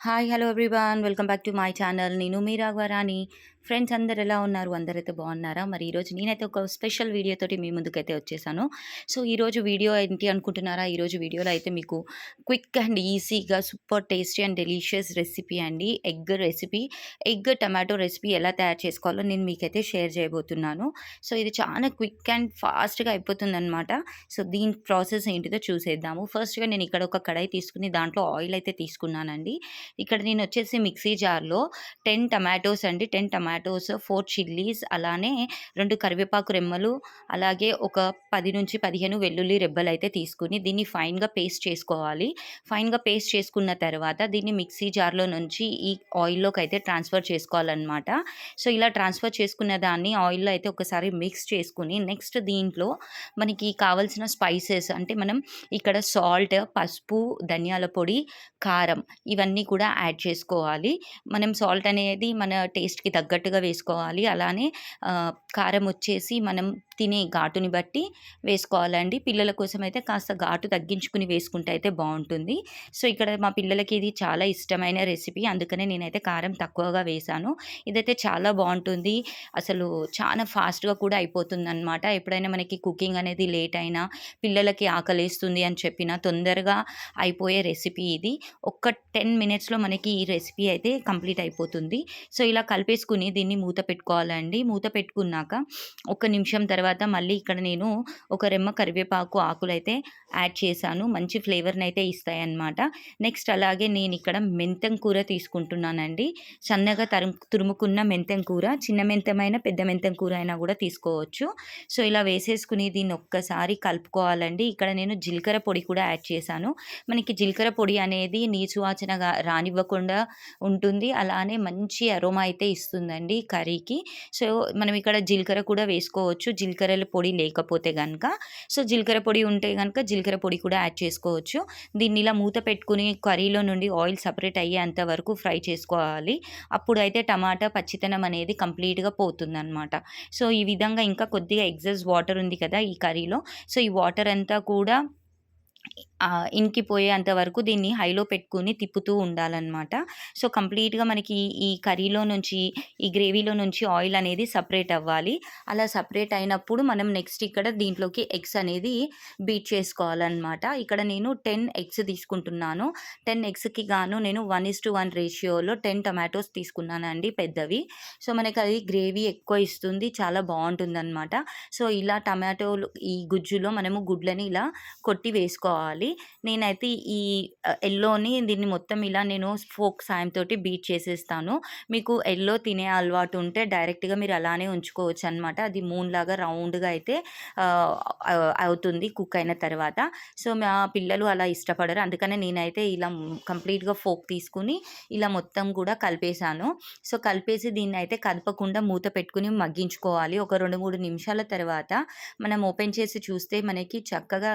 Hi hello everyone welcome back to my channel నేను మీ Raghavarani friends అందరు ఎలా ఉన్నారు? అందరైతే బాగున్నారా? మరి ఈరోజు నేనైతే ఒక స్పెషల్ వీడియోతోటి మీ ముందుకైతే వచ్చేసాను. సో ఈరోజు వీడియో ఏంటి అనుకుంటున్నారా? ఈరోజు వీడియోలో అయితే మీకు క్విక్ అండ్ ఈజీగా super tasty and delicious recipe అండి. Egg recipe. Egg tomato recipe ఎలా తయారు చేసుకోవాలో నేను మీకైతే షేర్ చేయబోతున్నాను. సో ఇది చాలా క్విక్ అండ్ ఫాస్ట్గా అయిపోతుందనమాట సో దీని ప్రాసెస్ ఏంటిదో చూసేద్దాము. ఫస్ట్గా నేను ఇక్కడ ఒక కడాయి తీసుకుని దాంట్లో ఆయిల్ అయితే తీసుకున్నానండి. ఇక్కడ నేను వచ్చేసి మిక్సీ జార్లో టెన్ టమాటోస్ అండి. టెన్ టమాటోస్ ఫోర్ చిల్లీస్ అలానే రెండు కరివేపాకు రెమ్మలు అలాగే ఒక పది నుంచి పదిహేను వెల్లుల్లి రెబ్బలు అయితే తీసుకుని దీన్ని ఫైన్గా పేస్ట్ చేసుకోవాలి. ఫైన్గా పేస్ట్ చేసుకున్న తర్వాత దీన్ని మిక్సీ జార్లో నుంచి ఈ ఆయిల్లోకి అయితే ట్రాన్స్ఫర్ చేసుకోవాలన్నమాట. సో ఇలా ట్రాన్స్ఫర్ చేసుకున్న దాన్ని ఆయిల్లో అయితే ఒకసారి మిక్స్ చేసుకుని నెక్స్ట్ దీంట్లో మనకి కావాల్సిన స్పైసెస్ అంటే మనం ఇక్కడ సాల్ట్ పసుపు ధనియాల పొడి కారం ఇవన్నీ కూడా యాడ్ చేసుకోవాలి. మనం సాల్ట్ అనేది మన టేస్ట్కి తగ్గట్టుగా వేసుకోవాలి. అలానే కారం వచ్చేసి మనం తినే ఘాటుని బట్టి వేసుకోవాలండి. పిల్లల కోసం అయితే కాస్త ఘాటు తగ్గించుకుని వేసుకుంటే అయితే బాగుంటుంది. సో ఇక్కడ మా పిల్లలకి ఇది చాలా ఇష్టమైన రెసిపీ. అందుకనే నేనైతే కారం తక్కువగా వేశాను ఇదైతే చాలా బాగుంటుంది. అసలు చాలా ఫాస్ట్గా కూడా అయిపోతుంది అనమాట ఎప్పుడైనా మనకి కుకింగ్ అనేది లేట్ అయినా పిల్లలకి ఆకలేస్తుంది అని చెప్పిన తొందరగా అయిపోయే రెసిపీ ఇది. ఒక్క టెన్ మినిట్స్లో మనకి ఈ రెసిపీ అయితే కంప్లీట్ అయిపోతుంది. సో ఇలా కలిపేసుకుని దీన్ని మూత పెట్టుకోవాలండి. మూత పెట్టుకున్నాక ఒక నిమిషం తర్వాత తర్వాత మళ్ళీ ఇక్కడ నేను ఒక రెమ్మ కరివేపాకు ఆకులు అయితే యాడ్ చేశాను. మంచి ఫ్లేవర్ని అయితే ఇస్తాయన్నమాట. నెక్స్ట్ అలాగే నేను ఇక్కడ మెంతం కూర తీసుకుంటున్నానండి. సన్నగా తరు తురుముకున్న మెంతం కూర చిన్న మెంతమైన పెద్ద మెంతం కూర అయినా కూడా తీసుకోవచ్చు. సో ఇలా వేసేసుకుని దీన్ని ఒక్కసారి కలుపుకోవాలండి. ఇక్కడ నేను జీలకర్ర పొడి కూడా యాడ్ చేశాను. మనకి జీలకర్ర పొడి అనేది నీచు వాచనగా రానివ్వకుండా ఉంటుంది. అలానే మంచి అరోమా అయితే ఇస్తుందండి కర్రీకి. సో మనం ఇక్కడ జీలకర్ర కూడా వేసుకోవచ్చు. జీలకర్ర జీలకర్రల పొడి లేకపోతే కనుక సో జీలకర్ర పొడి ఉంటే కనుక జీలకర్ర పొడి కూడా యాడ్ చేసుకోవచ్చు. దీన్ని ఇలా మూత పెట్టుకుని కర్రీలో నుండి ఆయిల్ సపరేట్ అయ్యేంత వరకు ఫ్రై చేసుకోవాలి. అప్పుడైతే టమాటా పచ్చితనం అనేది కంప్లీట్గా పోతుందన్నమాట. సో ఈ విధంగా ఇంకా కొద్దిగా ఎగ్జస్ వాటర్ ఉంది కదా ఈ కర్రీలో సో ఈ వాటర్ అంతా కూడా ఇంకిపోయేంత వరకు దీన్ని హైలో పెట్టుకుని తిప్పుతూ ఉండాలన్నమాట. సో కంప్లీట్గా మనకి ఈ కర్రీలో నుంచి ఈ గ్రేవీలో నుంచి ఆయిల్ అనేది సపరేట్ అవ్వాలి. అలా సపరేట్ అయినప్పుడు మనం నెక్స్ట్ ఇక్కడ దీంట్లోకి ఎగ్స్ అనేది బీట్ చేసుకోవాలన్నమాట. ఇక్కడ నేను టెన్ ఎగ్స్ తీసుకుంటున్నాను. టెన్ ఎగ్స్కి గాను నేను వన్ ఇస్ టు వన్ రేషియోలో టెన్ టమాటోస్ తీసుకున్నానండి పెద్దవి. సో మనకి అది గ్రేవీ ఎక్కువ ఇస్తుంది చాలా బాగుంటుందన్నమాట. సో ఇలా టమాటోలు ఈ గుజ్జులో మనము గుడ్లని ఇలా కొట్టి వేసుకోవాలి. నేనైతే ఈ ఎల్లోని దీన్ని మొత్తం ఇలా నేను ఫోక్ సాయంతో బీట్ చేసేస్తాను. మీకు ఎల్లో తినే అలవాటు ఉంటే డైరెక్ట్గా మీరు అలానే ఉంచుకోవచ్చు అనమాట అది మూన్ లాగా రౌండ్గా అయితే అవుతుంది కుక్ అయిన తర్వాత. సో మా పిల్లలు అలా ఇష్టపడరు. అందుకనే నేనైతే ఇలా కంప్లీట్గా ఫోక్ తీసుకుని ఇలా మొత్తం కూడా కలిపేశాను. సో కలిపేసి దీన్ని అయితే కదపకుండా మూత పెట్టుకుని మగ్గించుకోవాలి. ఒక రెండు మూడు నిమిషాల తర్వాత మనం ఓపెన్ చేసి చూస్తే మనకి చక్కగా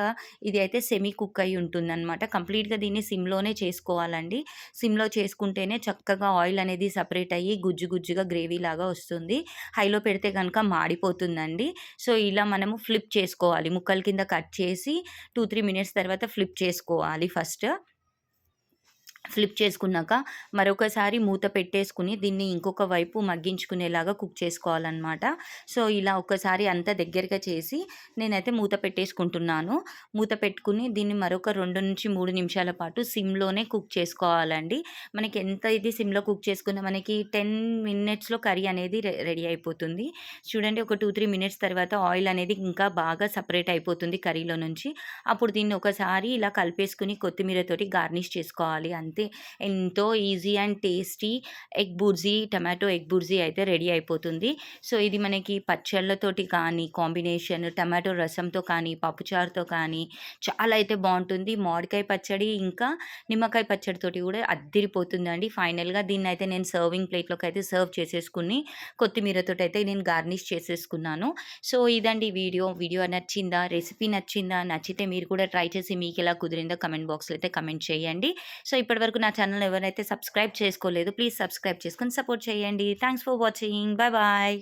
ఇది అయితే సెమీ కుక్ అయి ఉంటుందన్నమాట కంప్లీట్గా దీన్ని సిమ్లోనే చేసుకోవాలండి. సిమ్లో చేసుకుంటేనే చక్కగా ఆయిల్ అనేది సపరేట్ అయ్యి గుజ్జు గుజ్జుగా గ్రేవీ లాగా వస్తుంది. హైలో పెడితే కనుక మాడిపోతుందండి. సో ఇలా మనము ఫ్లిప్ చేసుకోవాలి. ముక్కల కింద కట్ చేసి టూ త్రీ మినిట్స్ తర్వాత ఫ్లిప్ చేసుకోవాలి ఫస్ట్. ఫ్లిప్ చేసుకున్నాక మరొకసారి మూత పెట్టేసుకుని దీన్ని ఇంకొక వైపు మగ్గించుకునేలాగా కుక్ చేసుకోవాలన్నమాట. సో ఇలా ఒకసారి అంతా దగ్గరగా చేసి నేనైతే మూత పెట్టేసుకుంటున్నాను. మూత పెట్టుకుని దీన్ని మరొక రెండు నుంచి మూడు నిమిషాల పాటు సిమ్లోనే కుక్ చేసుకోవాలండి. మనకి ఎంత ఇది సిమ్లో కుక్ చేసుకున్నా మనకి టెన్ మినిట్స్లో కర్రీ అనేది రెడీ అయిపోతుంది. చూడండి ఒక టూ త్రీ మినిట్స్ తర్వాత ఆయిల్ అనేది ఇంకా బాగా సపరేట్ అయిపోతుంది కర్రీలో నుంచి. అప్పుడు దీన్ని ఒకసారి ఇలా కలిపేసుకుని కొత్తిమీరతోటి గార్నిష్ చేసుకోవాలి అంతే. అంతే ఎంతో easy and tasty egg bhurji tomato egg bhurji అయితే రెడీ అయిపోతుంది. సో ఇది మనకి పచ్చళ్ళతోటి కానీ కాంబినేషన్ టమాటో రసంతో కానీ పప్పుచారుతో కానీ చాలా అయితే బాగుంటుంది. మామిడికాయ పచ్చడి ఇంకా నిమ్మకాయ పచ్చడితోటి కూడా అద్దిరిపోతుందండి. ఫైనల్గా దీన్ని అయితే నేను సర్వింగ్ ప్లేట్లోకి అయితే సర్వ్ చేసేసుకుని కొత్తిమీరతో అయితే నేను గార్నిష్ చేసేసుకున్నాను. సో ఇదండి వీడియో. వీడియో నచ్చిందా? రెసిపీ నచ్చిందా? నచ్చితే మీరు కూడా ట్రై చేసి మీకు ఎలా కుదిరిందో కమెంట్ బాక్స్లో అయితే కమెంట్ చేయండి. సో ఇప్పటి వరకు నా ఛానల్ ఎవరైతే సబ్స్క్రైబ్ చేసుకోలేదు ప్లీజ్ సబ్స్క్రైబ్ చేసుకొని సపోర్ట్ చేయండి. Thanks for watching. Bye bye.